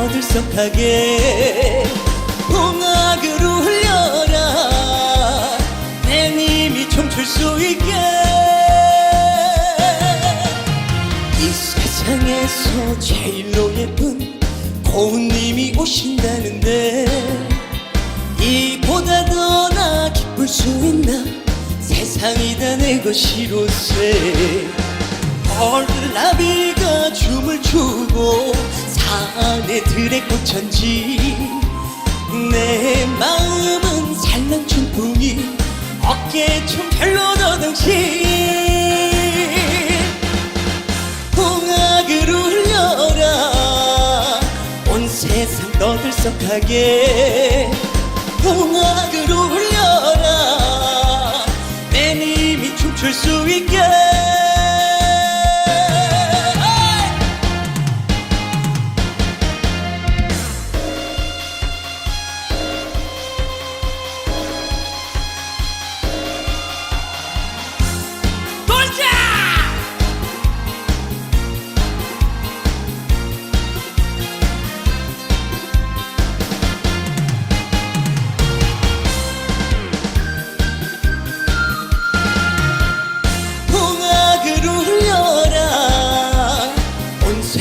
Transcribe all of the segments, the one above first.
떠들썩하게 홍학으로 흘려라. 내 님이 춤출 수 있게 이 세상에서 제일로 예쁜 고운님이 오신다는데 이보다 더 나 기쁠 수 있나? 세상이 다 내 것이로세. 얼라비가 춤을 추고 사내들의 꽃천지. 내 마음은 살랑춤풍이 어깨춤 별로도 당신 홍학으로 흘려라. 온 세상 떠들썩하게. 홍학으로 흘려라. 내 님이 춤출 수 있게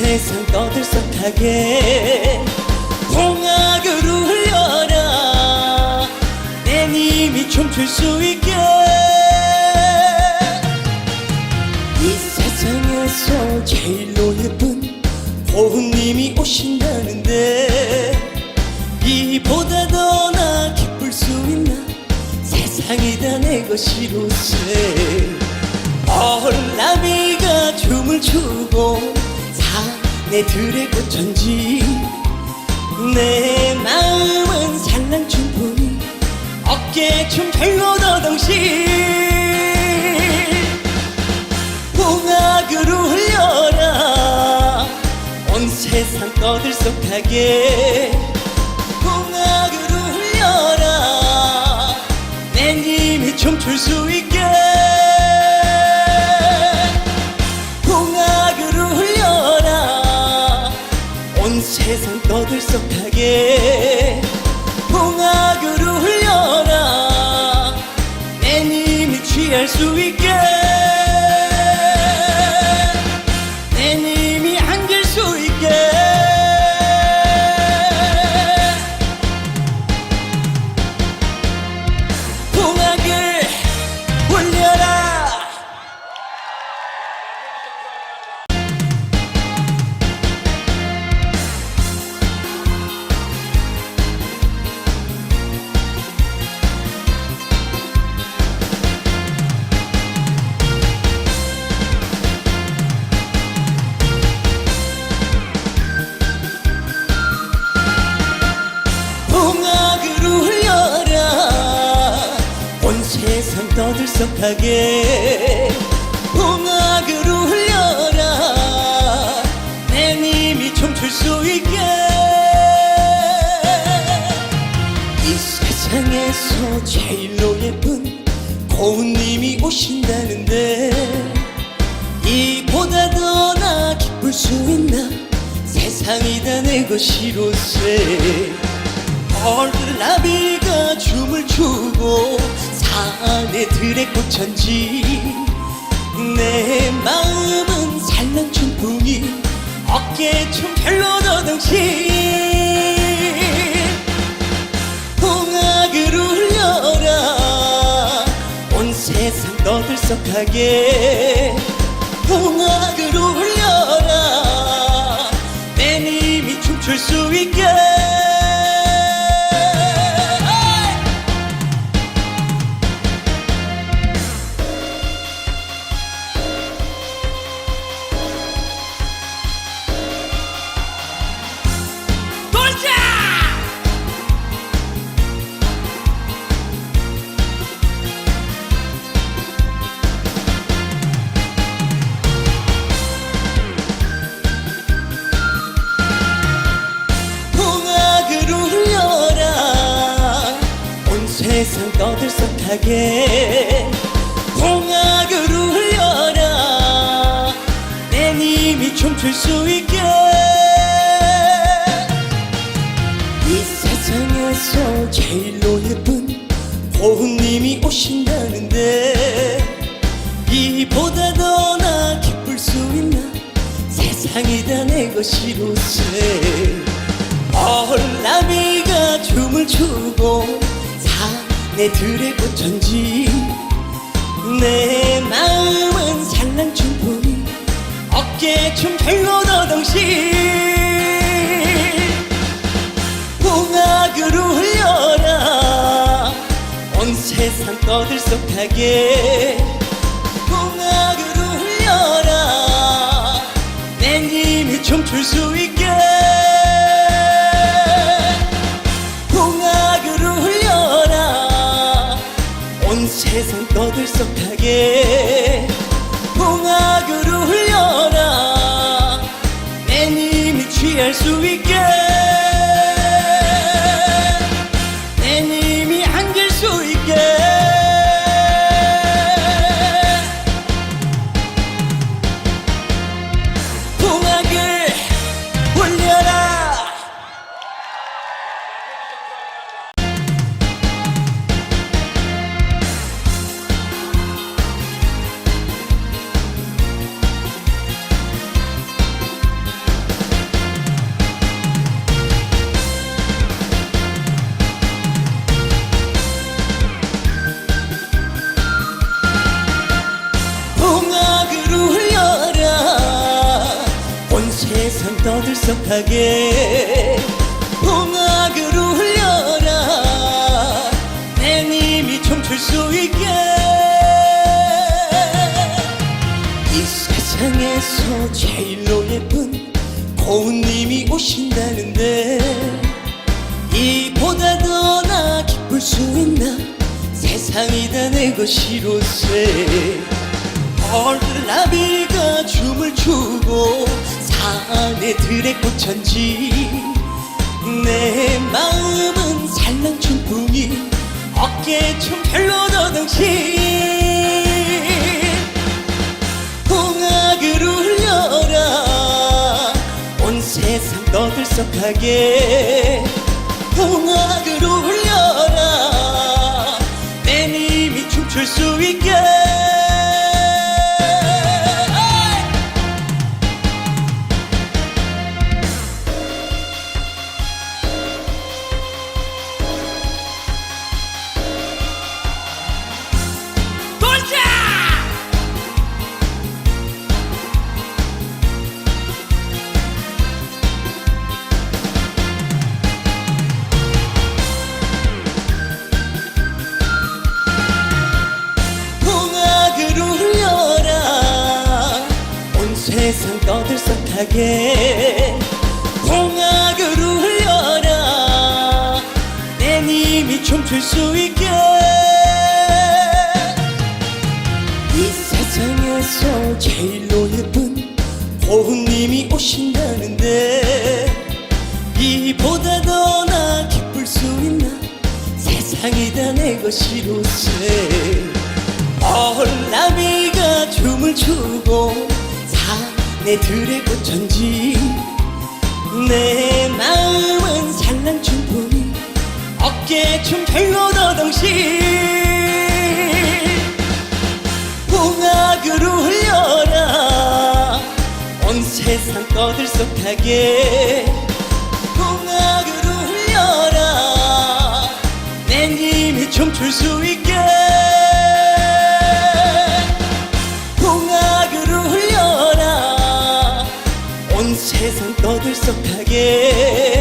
세상 떠들썩하게 홍학으로 흘려라. 내 님이 춤출 수 있게. 이 세상에서 제일로 예쁜 고운님이 오신다는데 이보다 더 나 기쁠 수 있나? 세상이 다 내 것이로세. 얼라비가 춤을 추고 사 내 들의 꽃천지. 내 마음은 살랑춤풍이 어깨 춤 별로도 당신 홍학으로 흘려라. 온 세상 떠들썩하게 들썩하게 홍학으로 흘려라. 내 님이 취할 수 있게 떠들썩하게 홍학으로 흘려라. 내 님이 춤출 수 있게. 이 세상에서 제일로 예쁜 고운 님이 오신다는데 이보다 더 나 기쁠 수 있나? 세상이 다 내 것이로세. 얼라비가 춤을 추고 사내들의 꽃천지. 내 마음은 살랑춤풍이 어깨춤 별로도 당신. 홍학으로 흘려라. 온 세상 떠들썩하게. 홍학으로 흘려라. 내 님이 춤출 수 있게 어들썩하게 공학을 울려라. 내 힘이 춤출 수 있게. 이 세상에서 제일로 예쁜 고운님이 오신다는데 이보다 더 나 기쁠 수 있나? 세상이 다 내 것이로세. 얼라비가 춤을 추고 내들의 꽃천지 내 마음은 산란춤뿐이 어깨 춤 별로 더덩시 홍학으로 흘려라. 온 세상 떠들썩하게 홍학으로 흘려라. 내 힘이 춤출 수 있게 들썩하게 홍학으로 흘려라. 내 힘이 취할 수 있게 떠들썩하게 홍학으로 흘려라. 내 님이 춤출 수 있게 이 세상에서 제일로 예쁜 고운님이 오신다는데 이보다 더 나 기쁠 수 있나? 세상이 다 내 것이로세. 얼라비가 춤을 추고 사내들의 꽃천지. 내 마음은 살랑춤뿐이 어깨춤 별로더덩시 홍학으로 흘려라. 온 세상 떠들썩하게. 홍학으로 흘려라. 내 님이 춤출 수 있게 하게 홍학으로 흘려라. 내 님이 춤출 수 있게. 이 세상에서 제일로 예쁜 고운님이 오신다는데 이보다 더 나 기쁠 수 있나 세상이 다 내 것이로세. 얼라비가 춤을 추고 사 내들의 꽃천지 내 마음은 산란춤뿐이 어깨춤 별로 더덩시 홍학으로 흘려라. 온 세상 떠들썩하게 홍학으로 흘려라. 내 힘이 춤출 수 있게 들썩하게